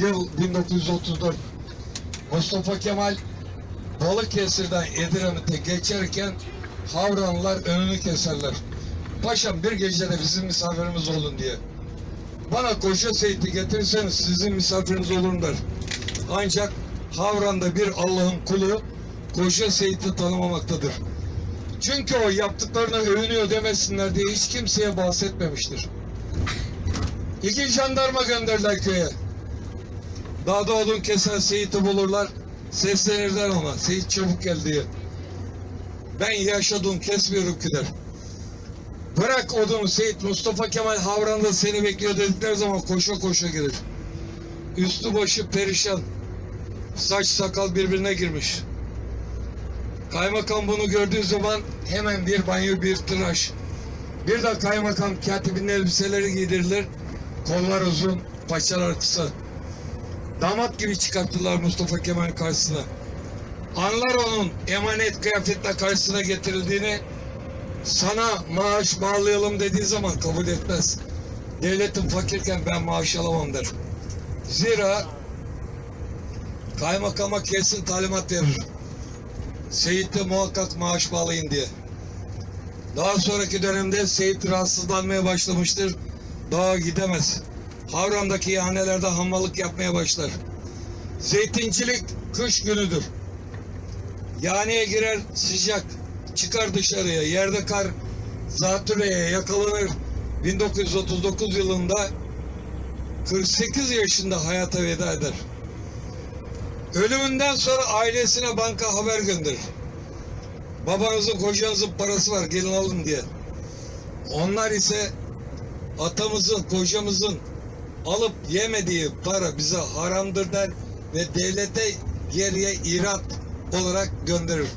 Yıl 1934. Mustafa Kemal Balıkesir'den Edremit'e geçerken Havranlılar önünü keserler. Paşam bir gecede bizim misafirimiz olun diye. Bana koca Seyit'i getirirseniz sizin misafiriniz olurum der. Ancak Havran'da bir Allah'ın kulu koca Seyit'i tanımamaktadır. Çünkü o yaptıklarını övünüyor demesinler diye hiç kimseye bahsetmemiştir. İki jandarma gönderdiler köye. Dağda odun kesen Seyit'i bulurlar. Seslenirler ona. Seyit çabuk gel diye. Ben yaşadım kesmiyorum ki der. Bırak odunu Seyit Mustafa Kemal Havran'da seni bekliyor dedikleri zaman koşa koşa gelir. Üstü başı perişan. Saç sakal birbirine girmiş. Kaymakam bunu gördüğü zaman hemen bir banyo bir tıraş. Bir de kaymakam katibinin elbiseleri giydirilir. Kollar uzun, paçalar kısa. Damat gibi çıkarttılar Mustafa Kemal karşısına. Anlar onun emanet kıyafetle karşısına getirildiğini sana maaş bağlayalım dediği zaman kabul etmez. Devletin fakirken ben maaş alamam der. Zira kaymakama kesin talimat verir. Seyit'te muhakkak maaş bağlayın diye. Daha sonraki dönemde Seyit rahatsızlanmaya başlamıştır. Dağa gidemez. Havran'daki ihanelerde hammalık yapmaya başlar. Zeytincilik kış günüdür. Yaneye girer sıcak. Çıkar dışarıya. Yerde kar zatürreye yakalanır. 1939 yılında 48 yaşında hayata veda eder. Ölümünden sonra ailesine banka haber gönderir. Babanızın kocanızın parası var gelin alın diye. Onlar ise atamızın kocamızın alıp yemediği para bize haramdır der ve devlete geriye irat olarak gönderir.